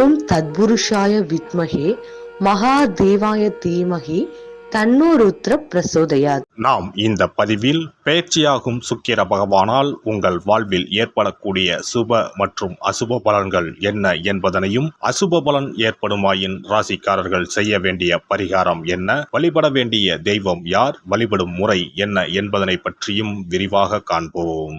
ஓம் தத்புருஷாய வித்மகே மகாதேவாய தீமகி தன்னோ ருத்ர பிரசோதயாத். நாம் இந்த பதிவில் பயிற்சியாகும் சுக்கிர பகவானால் உங்கள் வாழ்வில் ஏற்படக்கூடிய சுப மற்றும் அசுப பலன்கள் என்ன என்பதனையும் அசுப பலன் ஏற்படுமாயின் ராசிக்காரர்கள் செய்ய வேண்டிய பரிகாரம் என்ன வழிபட வேண்டிய தெய்வம் யார் வழிபடும் முறை என்ன என்பதனை பற்றியும் விரிவாக காண்போம்.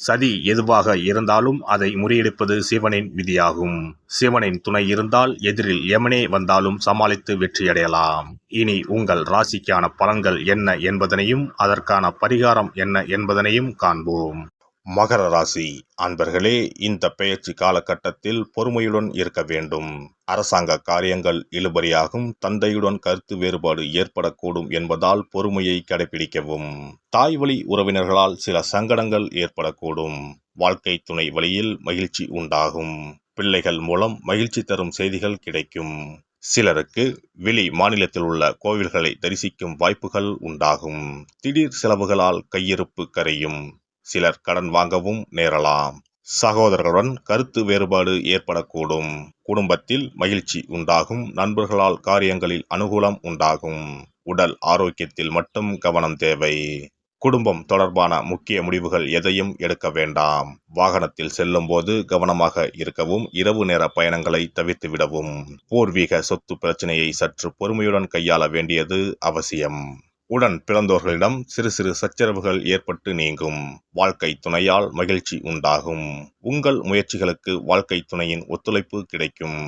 சதி எதுவாக இருந்தாலும் அதை முறியடிப்பது சிவனின் விதியாகும். சிவனின் துணை இருந்தால் எதிரில் எமனே வந்தாலும் சமாளித்து வெற்றியடையலாம். இனி உங்கள் ராசிக்கான பலன்கள் என்ன என்பதனையும் அதற்கான பரிகாரம் என்ன என்பதனையும் காண்போம். மகர ராசி அன்பர்களே இந்த பெயர்ச்சி காலகட்டத்தில் பொறுமையுடன் இருக்க வேண்டும். அரசாங்க காரியங்கள் இழுபறியாகும் தந்தையுடன் கருத்து வேறுபாடு ஏற்படக்கூடும் என்பதால் பொறுமையை கடைபிடிக்கவும். தாய் வழி உறவினர்களால் சில சங்கடங்கள் ஏற்படக்கூடும். வாழ்க்கை துணை வழியில் மகிழ்ச்சி உண்டாகும். பிள்ளைகள் மூலம் மகிழ்ச்சி தரும் செய்திகள் கிடைக்கும். சிலருக்கு வெளி மாநிலத்தில் உள்ள கோவில்களை தரிசிக்கும் வாய்ப்புகள் உண்டாகும். திடீர் செலவுகளால் கையிருப்பு கரையும். சிலர் கடன் வாங்கவும் நேரலாம். சகோதரர்களுடன் கருத்து வேறுபாடு ஏற்படக்கூடும். குடும்பத்தில் மகிழ்ச்சி உண்டாகும். நண்பர்களால் காரியங்களில் அனுகூலம் உண்டாகும். உடல் ஆரோக்கியத்தில் மட்டும் கவனம் தேவை. குடும்பம் தொடர்பான முக்கிய முடிவுகள் எதையும் எடுக்க வேண்டாம். வாகனத்தில் செல்லும் போது கவனமாக இருக்கவும் இரவு நேர பயணங்களை தவிர்த்து விடவும். பூர்வீக சொத்து பிரச்சனையை சற்று பொறுமையுடன் கையாள வேண்டியது அவசியம். உடன் பிறந்தோர்களிடம் சிறு சிறு சச்சரவுகள் ஏற்பட்டு நீங்கும். வாழ்க்கை துணையால் மகிழ்ச்சி உண்டாகும். உங்கள் முயற்சிகளுக்கு வாழ்க்கை துணையின் ஒத்துழைப்பு கிடைக்கும்.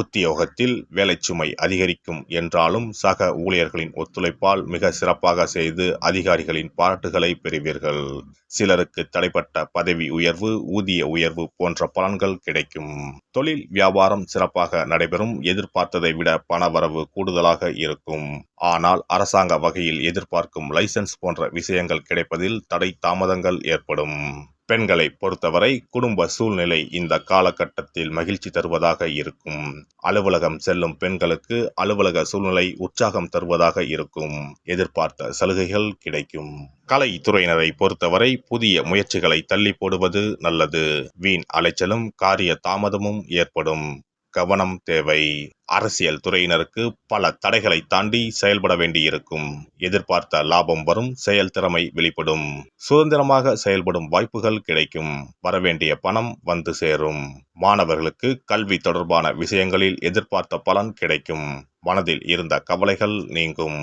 உத்தியோகத்தில் வேலைச்சுமை அதிகரிக்கும் என்றாலும் சக ஊழியர்களின் ஒத்துழைப்பால் மிக சிறப்பாக செய்து அதிகாரிகளின் பாராட்டுகளை பெறுவீர்கள். சிலருக்கு தடைப்பட்ட பதவி உயர்வு ஊதிய உயர்வு போன்ற பலன்கள் கிடைக்கும். தொழில் வியாபாரம் சிறப்பாக நடைபெறும் எதிர்பார்த்ததை விட பணவரவு கூடுதலாக இருக்கும். ஆனால் அரசாங்க வகையில் எதிர்பார்க்கும் லைசன்ஸ் போன்ற விஷயங்கள் கிடைப்பதில் தடை தாமதங்கள் ஏற்படும். பெண்களை பொறுத்தவரை குடும்ப சூழ்நிலை இந்த காலகட்டத்தில் மகிழ்ச்சி தருவதாக இருக்கும். அலுவலகம் செல்லும் பெண்களுக்கு அலுவலக சூழ்நிலை உற்சாகம் தருவதாக இருக்கும். எதிர்பார்த்த சலுகைகள் கிடைக்கும். கலைத்துறையினரை பொறுத்தவரை புதிய முயற்சிகளை தள்ளி போடுவது நல்லது. வீண் அலைச்சலும் காரிய தாமதமும் ஏற்படும். கவனம் தேவை. அரசியல் துறையினருக்கு பல தடைகளை தாண்டி செயல்பட வேண்டியிருக்கும். எதிர்பார்த்த லாபம் வரும் செயல்திறமை வெளிப்படும். சுதந்திரமாக செயல்படும் வாய்ப்புகள் கிடைக்கும். வரவேண்டிய பணம் வந்து சேரும். மாணவர்களுக்கு கல்வி தொடர்பான விஷயங்களில் எதிர்பார்த்த பலன் கிடைக்கும். மனதில் இருந்த கவலைகள் நீங்கும்.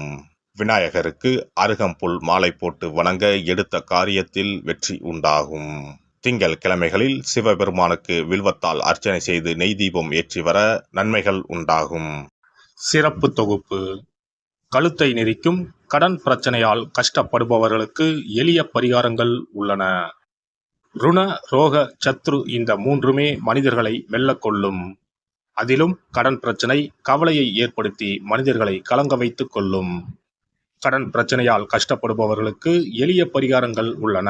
விநாயகருக்கு அருகம்புல் மாலை போட்டு வணங்க எடுத்த காரியத்தில் வெற்றி உண்டாகும். திங்கள் கிழமைகளில் சிவபெருமானுக்கு வில்வத்தால் அர்ச்சனை செய்து நெய் தீபம் ஏற்றி வர நன்மைகள் உண்டாகும். சிறப்பு தொகுப்பு. கழுத்தை நெரிக்கும் கடன் பிரச்சனையால் கஷ்டப்படுபவர்களுக்கு எளிய பரிகாரங்கள் உள்ளன. ருண ரோக சத்ரு இந்த மூன்றுமே மனிதர்களை வெல்லக்கொள்ளும் அதிலும் கடன் பிரச்சனை கவலையை ஏற்படுத்தி மனிதர்களை கலங்க வைத்துக் கொள்ளும். கடன் பிரச்சனையால் கஷ்டப்படுபவர்களுக்கு எளிய பரிகாரங்கள் உள்ளன.